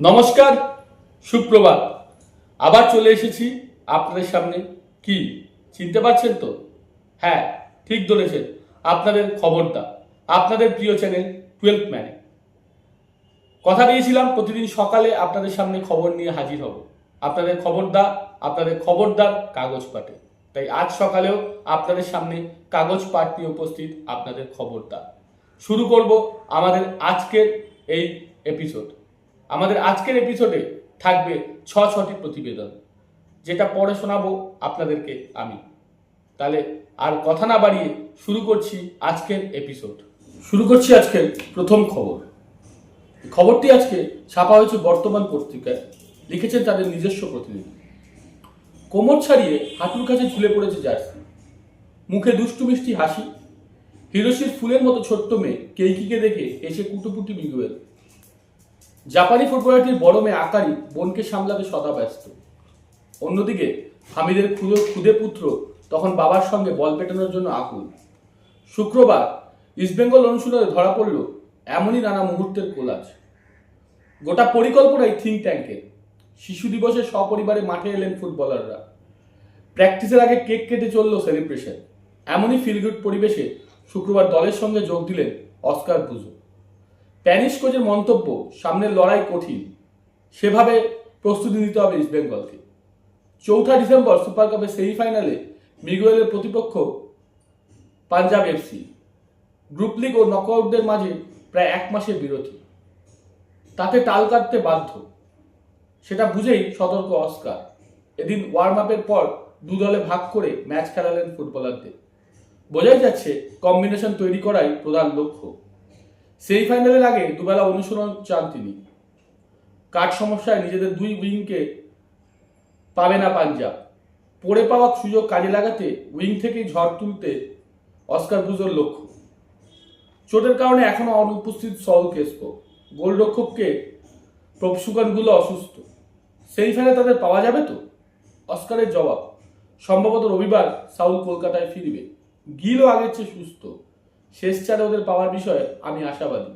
নমস্কার, সুপ্রভাত। আবার চলে এসেছি আপনাদের সামনে। কি, চিনতে পারছেন তো? হ্যাঁ ঠিক ধরেছেন। আপনাদের খবরটা, আপনাদের প্রিয় চ্যানেল টুয়েলভ ম্যানে। কথা দিয়েছিলাম, প্রতিদিন সকালে আপনাদের সামনে খবর নিয়ে হাজির হব। আপনাদের খবরদা, আপনাদের খবরদার কাগজ পাঠে। তাই আজ সকালেও আপনাদের সামনে কাগজ পাঠ নিয়ে উপস্থিত আপনাদের খবরদার শুরু করব আমাদের আজকের এই এপিসোড আমাদের আজকের এপিসোডে থাকবে ছ ছটি প্রতিবেদন, যেটা পড়ে শোনাবো আপনাদেরকে আমি। তাহলে আর কথা না বাড়িয়ে শুরু করছি আজকের এপিসোড শুরু করছি আজকের প্রথম খবর। খবরটি আজকে ছাপা হয়েছে বর্তমান পত্রিকায়। লিখেছেন তাদের নিজস্ব প্রতিনিধি। কোমর ছাড়িয়ে হাঁটুর কাছে ঝুলে পড়েছে জার্সি। মুখে দুষ্টু মিষ্টি হাসি। হিরোশির ফুলের মতো ছোট্ট মেয়ে কেইকিকে দেখে এসে কুটুপুটি মিগুয়েল জাপানি ফুটবলারটির বড় মেয়ে আকারি বোনকে সামলাতে সদা ব্যস্ত। অন্যদিকে, হামিদের ক্ষুদে ক্ষুদে পুত্র তখন বাবার সঙ্গে বল পেটানোর জন্য আকুল। শুক্রবার ইস্টবেঙ্গল অনুশীলনে ধরা পড়ল এমনই নানা মুহূর্তের কোলাজ। গোটা পরিকল্পনাই থিঙ্ক ট্যাঙ্কের শিশু দিবসে সপরিবারে মাঠে এলেন ফুটবলাররা। প্র্যাকটিসের আগে কেক কেটে চলল সেলিব্রেশন। এমনই ফিলগুড পরিবেশে শুক্রবার দলের সঙ্গে যোগ দিলেন অস্কার বুজো। প্যানিশ কোচের মন্তব্য, সামনের লড়াই কঠিন, সেভাবে প্রস্তুতি নিতে হবে ইস্টবেঙ্গলকে চৌঠা ডিসেম্বর সুপার কাপের সেমিফাইনালে মিগুয়েলের প্রতিপক্ষ পাঞ্জাব এফসি গ্রুপ লিগ ও নকআউটদের মাঝে প্রায় এক মাসের বিরতি। তাতে তাল কাটতে বাধ্য। সেটা বুঝেই সতর্ক অস্কার। এদিন ওয়ার্ম আপের পর দু দলে ভাগ করে ম্যাচ খেলালেন ফুটবলারদের। বোঝাই যাচ্ছে, কম্বিনেশন তৈরি করাই প্রধান লক্ষ্য। সেমিফাইনালের আগে দুবেলা অনুশীলন চান তিনি। কাঠ সমস্যায় নিজেদের দুই উইংকে পাবে না পাঞ্জাব? পড়ে পাওয়া সুযোগ কাজে লাগাতে উইং থেকেই ঝড় তুলতে অস্কার বুজোর লক্ষ্য। চোটের কারণে এখনও অনুপস্থিত সল কেস্পো গোলরক্ষককে প্রপসুকানগুলো অসুস্থ। সেই ফেলে তাদের পাওয়া যাবে তো? অস্কারের জবাব। সম্ভবত রবিবার সাউল কলকাতায় ফিরবে। গিলও আগের চেয়ে সুস্থ। শেষ চারে ওদের পাওয়ার বিষয়ে আমি আশাবাদী।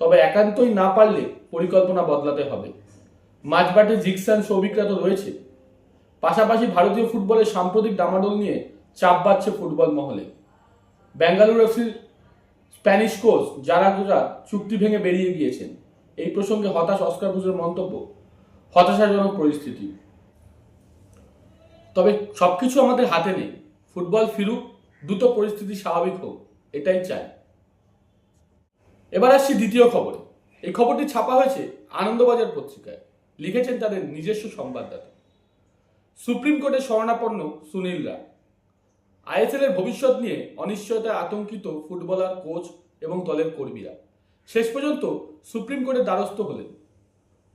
তবে একান্তই না পারলে পরিকল্পনা বদলাতে হবে। মাঝবাটে জিকসান সৌভিকরা তো রয়েছে। পাশাপাশি ভারতীয় ফুটবলের সাম্প্রতিক ডামাডোল নিয়ে চাপ বাড়ছে ফুটবল মহলে। বেঙ্গালুরু এফসির স্প্যানিশ কোচ যারা গোজা চুক্তি ভেঙে বেরিয়ে গিয়েছেন। এই প্রসঙ্গে হতাশ অস্কার বুজের মন্তব্য, হতাশাজনক পরিস্থিতি। তবে সবকিছু আমাদের হাতে নেই। ফুটবল ফিরুক, দ্রুত পরিস্থিতি স্বাভাবিক হোক। এটাই চাই। এবার আসছি দ্বিতীয় খবরে। এই খবরটি ছাপা হয়েছে আনন্দবাজার পত্রিকায়। লিখেছেন তাদের নিজস্ব সংবাদদাতা। সুপ্রিম কোর্টে শরণাপন্ন সুনীল রায়। আইএসএল এর ভবিষ্যৎ নিয়ে অনিশ্চয়তায় আতঙ্কিত ফুটবলার, কোচ এবং দলের কর্মীরা। শেষ পর্যন্ত সুপ্রিম কোর্টের দ্বারস্থ হলেন।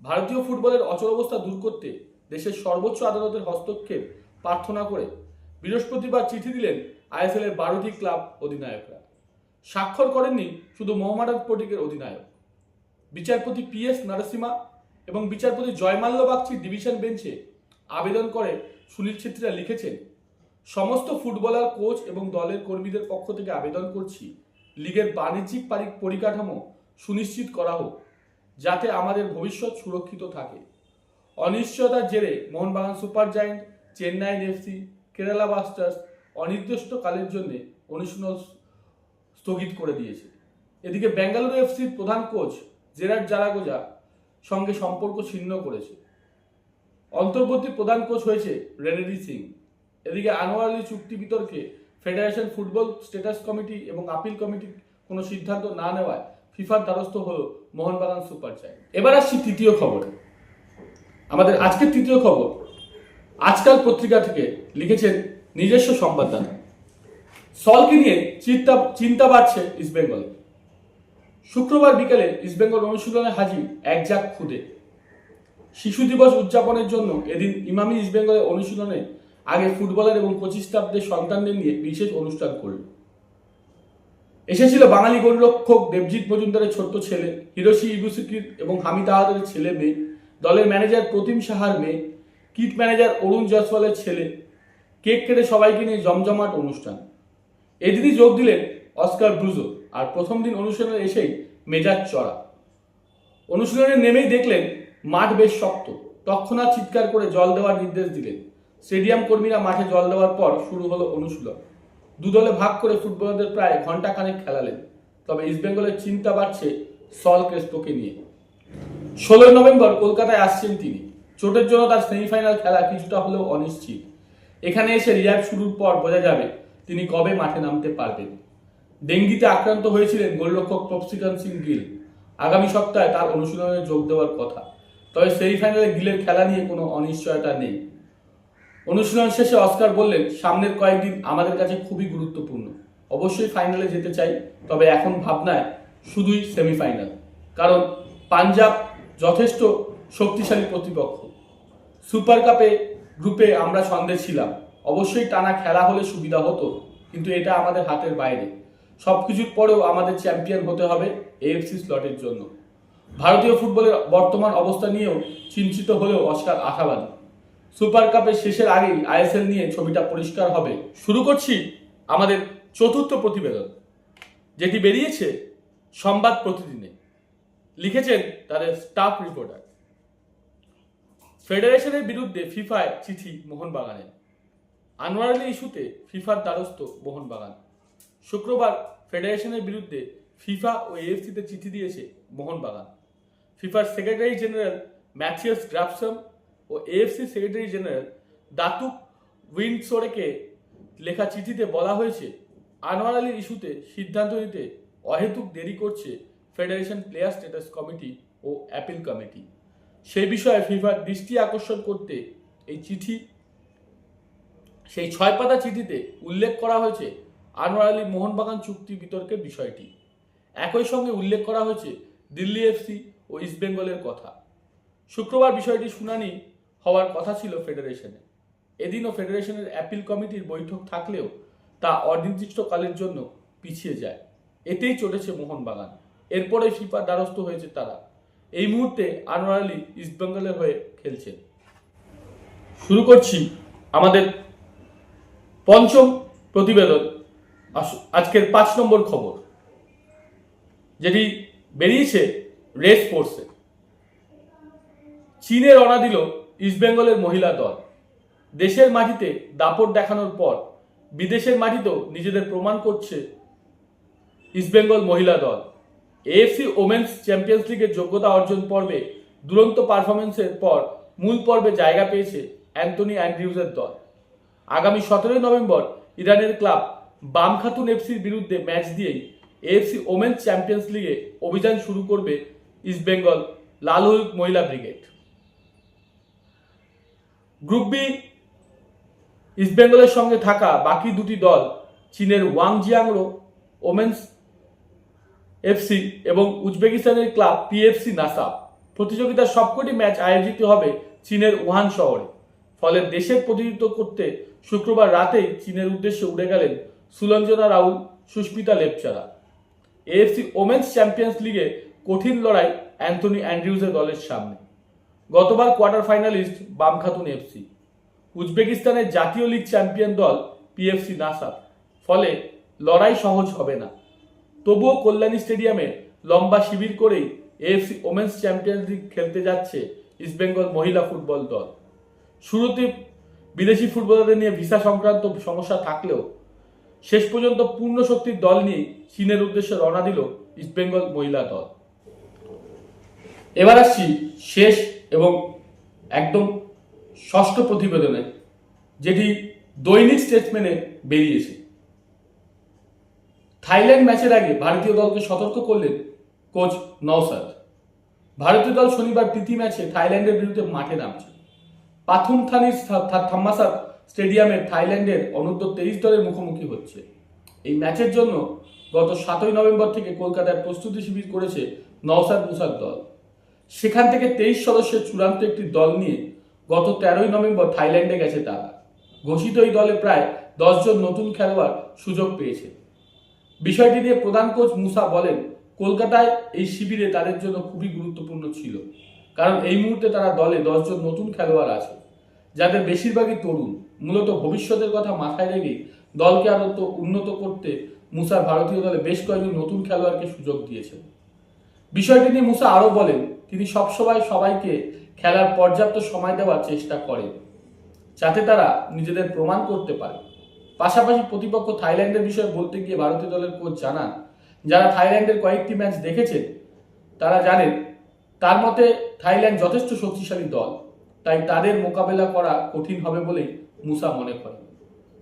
ভারতীয় ফুটবলের অচল অবস্থা দূর করতে দেশের সর্বোচ্চ আদালতের হস্তক্ষেপ প্রার্থনা করে বৃহস্পতিবার চিঠি দিলেন আইএসএল এর বারোটি ক্লাব অধিনায়করা। স্বাক্ষর করেননি শুধু মোহাম্মদান পটিকের অধিনায়ক। বিচারপতি পি এস নরসিমা এবং বিচারপতি জয়মাল্য বাগচির ডিভিশন বেঞ্চে আবেদন করে সুনীল ছেত্রীরা লিখেছেন, সমস্ত ফুটবলার, কোচ এবং দলের কর্মীদের পক্ষ থেকে আবেদন করছি। লিগের বাণিজ্যিক পারি- পরিকাঠামো সুনিশ্চিত করা হোক, যাতে আমাদের ভবিষ্যৎ সুরক্ষিত থাকে। অনিশ্চয়তার জেরে Mohun Bagan super giant Chennai FC Kerala blasters অনির্দিষ্টকালের জন্য অনুশীলন স্থগিত করে দিয়েছে। এদিকে বেঙ্গালুরু এফসির প্রধান কোচ জেরার্ড জারাগোজা সঙ্গে সম্পর্ক ছিন্ন করেছে। অন্তর্বর্তী প্রধান কোচ হয়েছে রেনেডি সিং। এদিকে আনোয়ার আলী চুক্তি বিতর্কে ফেডারেশন ফুটবল স্ট্যাটাস কমিটি এবং আপিল কমিটি কোনো সিদ্ধান্ত না নেওয়ায় ফিফার দ্বারস্থ হল মোহনবাগান সুপার চাই এবার আসছি তৃতীয় খবর। আমাদের আজকের তৃতীয় খবর। আজকাল পত্রিকা থেকে লিখেছেন নিজস্ব সংবাদদাতা। সলকে নিয়ে চিন্তা চিন্তা বাড়ছে ইস্টবেঙ্গলে শুক্রবার বিকেলে ইস্টবেঙ্গল অনুশীলনে হাজির এক জাক খুদে। শিশু দিবস উদযাপনের জন্য এদিন ইমামি ইস্টবেঙ্গলের অনুশীলনে আগে ফুটবলার এবং কোচিং স্টাফদের সন্তানদের নিয়ে বিশেষ অনুষ্ঠান করল। এসেছিল বাঙালি গোলরক্ষক দেবজিৎ মজুমদারের ছোট্ট ছেলে, হিরোশি ইবুসুকির এবং হামিদ আহাদের ছেলে মেয়ে, দলের ম্যানেজার প্রতিম সাহার মেয়ে, কিট ম্যানেজার অরুণ জয়সওয়ালের ছেলে। কেক কেটে সবাইকে নিয়ে জমজমাট অনুষ্ঠান। এদিনই যোগ দিলেন অস্কার ব্রুজো। আর প্রথম দিন অনুশীলনে এসেই মেজাজ চড়া। অনুশীলনে নেমেই দেখলেন মাঠ বেশ শক্ত। তৎক্ষণাৎ চিৎকার করে জল দেওয়ার নির্দেশ দিলেন। স্টেডিয়াম কর্মীরা মাঠে জল দেওয়ার পর শুরু হলো অনুশীলন। দুদলে ভাগ করে ফুটবলারদের প্রায় ঘণ্টা খানেক খেলালেন। তবে ইস্টবেঙ্গলের চিন্তা বাড়ছে সল ক্রেস্পোকে নিয়ে। ষোলোই নভেম্বর কলকাতায় আসছেন তিনি। চোটের জন্য তার সেমিফাইনাল খেলা কিছুটা হলেও অনিশ্চিত। এখানে এসে রিয়াব শুরুর পর বোঝা যাবে তিনি কবে মাঠে নামতে পারবেন? ডেঙ্গিতে আক্রান্ত হয়েছিলেন গোলরক্ষক প্রপসিকান সিং গিল। আগামী সপ্তাহে তার অনুশীলনে যোগ দেওয়ার কথা। তবে সেমিফাইনালে গিলের খেলা নিয়ে কোনো অনিশ্চয়তা নেই। অনুশীলন শেষে অস্কার বললেন, সামনের কয়েকদিন আমাদের কাছে খুবই গুরুত্বপূর্ণ। অবশ্যই ফাইনালে যেতে চাই, তবে এখন ভাবনায় শুধুই সেমিফাইনাল। কারণ পাঞ্জাব যথেষ্ট শক্তিশালী প্রতিপক্ষ। সুপার কাপে গ্রুপে আমরা সন্দেহ ছিলাম। অবশ্যই টানা খেলা হলে সুবিধা হতো, কিন্তু এটা আমাদের হাতের বাইরে। সবকিছুর পরেও আমাদের চ্যাম্পিয়ন হতে হবে এএফসি স্লটের জন্য। ভারতীয় ফুটবলের বর্তমান অবস্থা নিয়েও চিন্তিত হলেও অস্কার আশাবাদী। সুপার কাপের শেষের আগেই আইএসএল নিয়ে ছবিটা পরিষ্কার হবে। শুরু করছি আমাদের চতুর্থ প্রতিবেদন, যেটি বেরিয়েছে সংবাদ প্রতিদিনে। লিখেছেন তাদের স্টাফ রিপোর্টার ফেডারেশনের বিরুদ্ধে ফিফায় চিঠি মোহনবাগানের। আনোয়ার আলী ইস্যুতে ফিফার দ্বারস্থ মোহনবাগান। শুক্রবার ফেডারেশনের বিরুদ্ধে ফিফা ও এএফসিতে চিঠি দিয়েছে মোহনবাগান। ফিফার সেক্রেটারি জেনারেল ম্যাথিয়াস গ্রাফসম ও এএফসি সেক্রেটারি জেনারেল দাতুক উইন্ডসোরেকে লেখা চিঠিতে বলা হয়েছে, আনোয়ার আলীর ইস্যুতে সিদ্ধান্ত নিতে অহেতুক দেরি করছে ফেডারেশন প্লেয়ার স্ট্যাটাস কমিটি ও অ্যাপিল কমিটি। সেই বিষয়ে ফিফার দৃষ্টি আকর্ষণ করতে এই চিঠি সেই ছয় পাতা চিঠিতে উল্লেখ করা হয়েছে আনোয়ার আলী মোহনবাগান চুক্তি বিতর্কের বিষয়টি। একই সঙ্গে উল্লেখ করা হয়েছে দিল্লি এফসি ও ইস্টবেঙ্গলের কথা। শুক্রবার বিষয়টি শুনানি হওয়ার কথা ছিল ফেডারেশনে এদিনও ফেডারেশনের অ্যাপিল কমিটির বৈঠক থাকলেও তা অনির্দিষ্টকালের জন্য পিছিয়ে যায়। এতেই চলেছে মোহনবাগান। এরপরে ফিফার দ্বারস্থ হয়েছে তারা। এই মুহূর্তে আনোয়ার আলী ইস্টবেঙ্গলের হয়ে খেলছেন। শুরু করছি আমাদের পঞ্চম প্রতিবেদন। আজকের পাঁচ নম্বর খবর, যেটি বেরিয়েছে রেস ফোর্সে চীনে রওনা দিল ইস্টবেঙ্গলের মহিলা দল। দেশের মাটিতে দাপট দেখানোর পর বিদেশের মাটিতেও নিজেদের প্রমাণ করছে ইস্টবেঙ্গল মহিলা দল। এএফসি ওমেন্স চ্যাম্পিয়ন্স লিগের যোগ্যতা অর্জন পর্বে দুরন্ত পারফরমেন্সের পর মূল পর্বে জায়গা পেয়েছে অ্যান্টনি অ্যান্ড্রিউজের দল। আগামী সতেরোই নভেম্বর ইরানের ক্লাব বাম খাতুন এফসির বিরুদ্ধে ম্যাচ দিয়েই এএফসি ওমেন্স চ্যাম্পিয়ন্স লিগে অভিযান শুরু করবে ইস্টবেঙ্গল লাল মহিলা ব্রিগেড। গ্রুপ বি ইস্টবেঙ্গলের সঙ্গে থাকা বাকি দুটি দল চীনের ওয়াং জিয়াংরো ওমেন্স এফসি এবং উজবেকিস্তানের ক্লাব পিএফসি নাসা প্রতিযোগিতার সবকটি ম্যাচ আয়োজিত হবে চীনের ওহান শহরে। ফলে দেশের প্রতিনিধিত্ব করতে শুক্রবার রাতেই চীনের উদ্দেশ্যে উড়ে গেলেন সুলঞ্জনা রাউল, সুস্মিতা লেপচারা। এএফসি ওমেন্স চ্যাম্পিয়ন্স লিগে কঠিন লড়াই অ্যান্থনি অ্যান্ড্রিউজের দলের সামনে। গতবার কোয়ার্টার ফাইনালিস্ট বাম খাতুন এফসি। উজবেকিস্তানের জাতীয় লিগ চ্যাম্পিয়ন দল পিএফসি নাসা ফলে লড়াই সহজ হবে না। তবুও কল্যাণী স্টেডিয়ামে লম্বা শিবির করেই এএফসি ওমেন্স চ্যাম্পিয়ন্স লিগ খেলতে যাচ্ছে ইস্টবেঙ্গল মহিলা ফুটবল দল। শুরুতে বিদেশি ফুটবলারদের নিয়ে ভিসা সংক্রান্ত সমস্যা থাকলেও শেষ পর্যন্ত পূর্ণ শক্তির দল নিয়ে চীনের উদ্দেশ্যে রওনা দিল ইস্টবেঙ্গল মহিলা দল। এবার আসছি শেষ এবং একদম ষষ্ঠ প্রতিবেদনে, যেটি দৈনিক স্টেটসম্যানে বেরিয়েছে। থাইল্যান্ড ম্যাচের আগে ভারতীয় দলকে সতর্ক করলেন কোচ নওসাদ ভারতীয় দল শনিবার প্রীতি ম্যাচে থাইল্যান্ডের বিরুদ্ধে মাঠে নামছে। পাথুমথানির থাম্মাসাদ স্টেডিয়ামে থাইল্যান্ডের অনূর্ধ্ব তেইশ দলের মুখোমুখি হচ্ছে। এই ম্যাচের জন্য গত সাতই নভেম্বর থেকে কলকাতায় প্রস্তুতি শিবির করেছে নওসাদ মুসাদ দল। সেখান থেকে তেইশ সদস্যের চূড়ান্ত একটি দল নিয়ে গত তেরোই নভেম্বর থাইল্যান্ডে গেছে তারা। ঘোষিত এই দলে প্রায় দশজন নতুন খেলোয়াড় সুযোগ পেয়েছে। বিষয়টি নিয়ে প্রধান কোচ মুসা বলেন, কলকাতায় এই শিবিরে তাদের জন্য খুবই গুরুত্বপূর্ণ ছিল। কারণ এই মুহূর্তে তারা দলে দশজন নতুন খেলোয়াড় আছে। যাদের বেশিরভাগই তরুণ। মূলত ভবিষ্যতের কথা মাথায় রেখে দলকে আরও তো উন্নত করতে মুসার ভারতীয় দলে বেশ কয়েকজন নতুন খেলোয়াড়কে সুযোগ দিয়েছেন। বিষয়টি নিয়ে মুসা আরও বলেন, তিনি সবসময় সবাইকে খেলার পর্যাপ্ত সময় দেওয়ার চেষ্টা করেন, যাতে তারা নিজেদের প্রমাণ করতে পারে। পাশাপাশি প্রতিপক্ষ থাইল্যান্ডের বিষয়ে বলতে গিয়ে ভারতীয় দলের কোচ জানান, যারা থাইল্যান্ডের কয়েকটি ম্যাচ দেখেছেন, তারা জানেন তার মতে, থাইল্যান্ড যথেষ্ট শক্তিশালী দল, তাই তাদের মোকাবেলা করা কঠিন হবে বলেই মুসা মনে করেন।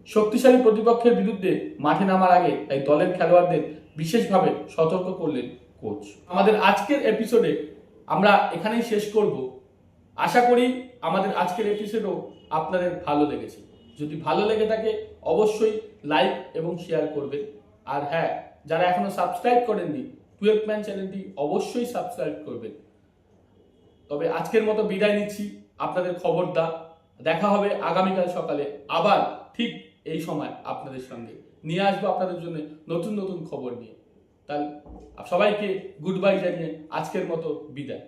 শক্তিশালী প্রতিপক্ষের বিরুদ্ধে মাঠে নামার আগে তাই দলের খেলোয়াড়দের বিশেষভাবে সতর্ক করলেন কোচ। আমাদের আজকের এপিসোডে আমরা এখানেই শেষ করব। আশা করি আমাদের আজকের এপিসোডও আপনাদের ভালো লেগেছে। যদি ভালো লেগে থাকে, অবশ্যই লাইক এবং শেয়ার করবেন। আর হ্যাঁ যারা এখনও সাবস্ক্রাইব করেননি টুয়েলভ ম্যান চ্যানেলটি অবশ্যই সাবস্ক্রাইব করবেন। তবে আজকের মতো বিদায় নিচ্ছি। আপনাদের খবর দা দেখা হবে আগামীকাল সকালে। আবার ঠিক এই সময় আপনাদের সঙ্গে। নিয়ে আসব আপনাদের জন্য নতুন নতুন খবর নিয়ে। তাহলে সবাইকে গুড বাই জানিয়ে আজকের মতো বিদায়।